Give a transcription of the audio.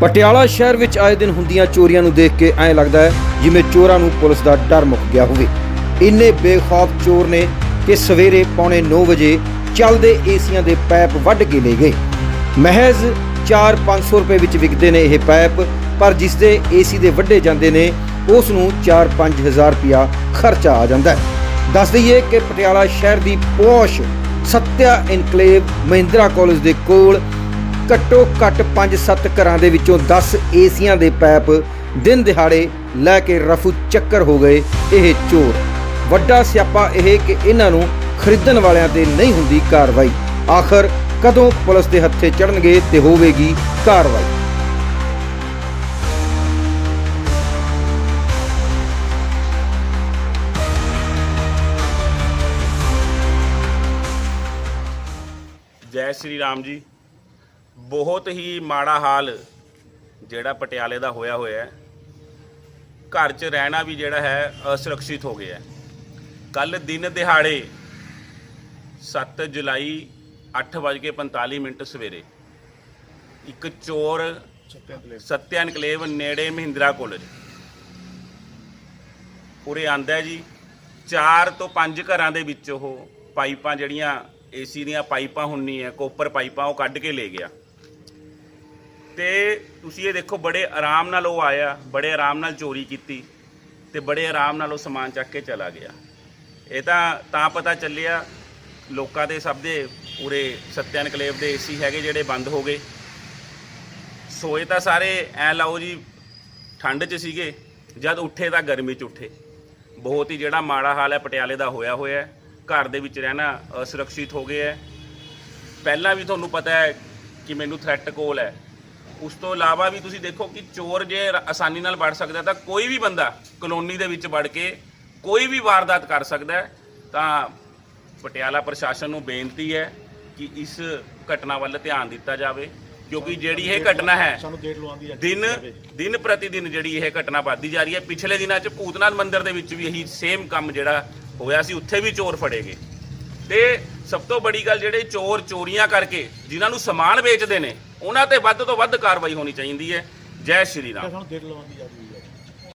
ਪਟਿਆਲਾ ਸ਼ਹਿਰ ਵਿੱਚ ਆਏ ਦਿਨ ਹੁੰਦੀਆਂ ਚੋਰੀਆਂ ਨੂੰ ਦੇਖ ਕੇ ਐਂ ਲੱਗਦਾ ਹੈ ਜਿਵੇਂ ਚੋਰਾਂ ਨੂੰ ਪੁਲਿਸ ਦਾ ਡਰ ਮੁੱਕ ਗਿਆ ਹੋਵੇ। ਇੰਨੇ ਬੇਖੌਫ ਚੋਰ ਨੇ ਕਿ ਸਵੇਰੇ ਪੌਣੇ 9 ਵਜੇ ਚੱਲਦੇ ਏਸੀਆਂ ਦੇ ਪੈਪ ਵੱਢ ਕੇ ਲੈ ਗਏ। ਮਹਿਜ਼ 4-500 ਰੁਪਏ ਵਿੱਚ ਵਿਕਦੇ ਨੇ ਇਹ ਪੈਪ, ਪਰ ਜਿਸ ਦੇ ਏਸੀ ਦੇ ਵੱਢੇ ਜਾਂਦੇ ਨੇ, ਉਸ ਨੂੰ 4-5000 ਰੁਪਿਆ ਖਰਚਾ ਆ ਜਾਂਦਾ ਹੈ। ਦੱਸ ਦਈਏ ਕਿ ਪਟਿਆਲਾ ਸ਼ਹਿਰ ਦੀ posh Satya enclave Mahindra college ਦੇ ਕੋਲ ਘੱਟੋ ਘੱਟ 5-7 ਘਰਾਂ ਦੇ ਵਿੱਚੋਂ 10 ਏਸੀਆਂ ਦੇ ਪੈਪ ਦਿਨ ਦਿਹਾੜੇ ਲੈ ਕੇ ਰਫੂ ਚੱਕਰ ਹੋ ਗਏ। ਇਹ ਚੋਰ। ਵੱਡਾ ਸਿਆਪਾ ਇਹ ਕਿ ਇਹਨਾਂ ਨੂੰ ਖਰੀਦਣ ਵਾਲਿਆਂ ਤੇ ਨਹੀਂ ਹੁੰਦੀ ਕਾਰਵਾਈ। ਆਖਰ ਕਦੋਂ ਪੁਲਿਸ ਦੇ ਹੱਥੇ ਚੜਨਗੇ ਤੇ ਹੋਵੇਗੀ ਕਾਰਵਾਈ? ਜੈ ਸ਼੍ਰੀ ਰਾਮ ਜੀ। ਬਹੁਤ ਹੀ ਮਾੜਾ ਹਾਲ ਜਿਹੜਾ ਪਟਿਆਲੇ ਦਾ ਹੋਇਆ ਹੋਇਆ ਹੈ। ਘਰ 'ਚ ਰਹਿਣਾ ਵੀ ਜਿਹੜਾ ਹੈ, ਅਸੁਰੱਖਿਅਤ ਹੋ ਗਿਆ ਕੱਲ ਦਿਨ ਦਿਹਾੜੇ 7 ਜੁਲਾਈ 8:45 ਮਿੰਟ ਸਵੇਰੇ ਇੱਕ ਚੋਰ ਸੱਤਿਆ ਇਨਕਲੇਵ ਨੇੜੇ ਮਹਿੰਦਰਾ ਕਾਲਜ ਉਰੇ ਆਂਦਾ ਜੀ। ਚਾਰ ਤੋਂ ਪੰਜ ਘਰਾਂ ਦੇ ਵਿੱਚ ਉਹ ਪਾਈਪਾਂ ਜਿਹੜੀਆਂ, ਏਸੀ ਦੀਆਂ ਪਾਈਪਾਂ ਹੁੰਦੀਆਂ ਕੋਪਰ ਪਾਈਪਾਂ ਉਹ ਕੱਢ ਕੇ ਲੈ ਗਿਆ। ਤੇ ਤੁਸੀਂ ਇਹ ਦੇਖੋ, ਬੜੇ ਆਰਾਮ ਨਾਲ ਉਹ ਆਇਆ, ਬੜੇ ਆਰਾਮ ਨਾਲ ਚੋਰੀ ਕੀਤੀ ਤੇ ਬੜੇ ਆਰਾਮ ਨਾਲ ਉਹ ਸਮਾਨ ਚੱਕ ਕੇ ਚਲਾ ਗਿਆ। ਇਹ ਤਾਂ ਤਾਂ ਪਤਾ ਚੱਲਿਆ, ਲੋਕਾਂ ਦੇ ਸਭ ਦੇ ਪੂਰੇ ਸੱਤਿਆ ਇਨਕਲੇਵ ਦੇ ਏਸੀ ਹੈਗੇ ਜਿਹੜੇ ਬੰਦ ਹੋ ਗਏ। ਸੋਏ ਤਾਂ ਸਾਰੇ ਐ ਲਾਓ ਜੀ, ਠੰਡ 'ਚ ਸੀਗੇ, ਜਦ ਉੱਠੇ ਤਾਂ ਗਰਮੀ 'ਚ ਉੱਠੇ। ਬਹੁਤ ਹੀ ਜਿਹੜਾ ਮਾੜਾ ਹਾਲ ਹੈ, ਪਟਿਆਲੇ ਦਾ ਹੋਇਆ ਹੋਇਆ ਹੈ, ਘਰ ਦੇ ਵਿੱਚ ਰਹਿਣਾ ਅਸੁਰੱਖਿਅਤ ਹੋ ਗਿਆ ਹੈ। ਪਹਿਲਾਂ ਵੀ ਤੁਹਾਨੂੰ ਪਤਾ ਹੈ ਕਿ ਮੈਨੂੰ ਥ੍ਰੈਟ ਕੋਲ ਹੈ। ਉਸ ਤੋਂ ਇਲਾਵਾ ਵੀ ਤੁਸੀਂ ਦੇਖੋ ਕਿ ਚੋਰ ਜੇ ਰ- ਆਸਾਨੀ ਨਾਲ ਵੜ ਸਕਦਾ ਤਾਂ ਕੋਈ ਵੀ ਬੰਦਾ ਕਲੋਨੀ ਦੇ ਵਿੱਚ ਵੜ ਕੇ ਕੋਈ ਵੀ ਵਾਰਦਾਤ ਕਰ ਸਕਦਾ ਹੈ। ਤਾਂ ਪਟਿਆਲਾ ਪ੍ਰਸ਼ਾਸਨ ਨੂੰ ਬੇਨਤੀ ਹੈ ਕਿ ਇਸ ਘਟਨਾ ਵੱਲ ਧਿਆਨ ਦਿੱਤਾ ਜਾਵੇ ਕਿਉਂਕਿ ਜਿਹੜੀ ਇਹ ਘਟਨਾ ਹੈ ਸਾਨੂੰ ਗੇਟ ਲਵਾਉਣ ਦੀ ਦਿਨ ਦਿਨ ਪ੍ਰਤੀ ਦਿਨ ਜਿਹੜੀ ਇਹ ਘਟਨਾ ਵੱਧਦੀ ਜਾ ਰਹੀ ਹੈ। ਪਿਛਲੇ ਦਿਨਾਂ 'ਚ ਭੂਤਨਾਥ ਮੰਦਿਰ ਦੇ ਵਿੱਚ ਵੀ ਇਹੀ ਸੇਮ ਕੰਮ ਜਿਹੜਾ ਹੋਇਆ ਸੀ ਉੱਥੇ ਵੀ ਚੋਰ ਫੜੇ ਗਏ। ਤੇ ਸਭ ਤੋਂ ਬੜੀ ਗੱਲ ਜਿਹੜੇ ਚੋਰ ਚੋਰੀਆਂ ਕਰਕੇ ਜਿਨ੍ਹਾਂ ਨੂੰ ਸਮਾਨ ਵੇਚਦੇ ਨੇ, ਉਹਨਾਂ ਤੇ ਵੱਧ ਤੋਂ ਵੱਧ ਕਾਰਵਾਈ ਹੋਣੀ ਚਾਹੀਦੀ ਹੈ। ਜੈ ਸ਼੍ਰੀ ਰਾਮ। ਸਾਨੂੰ ਗੇਟ ਲਵਾਉਣ ਦੀ ਆਦੀ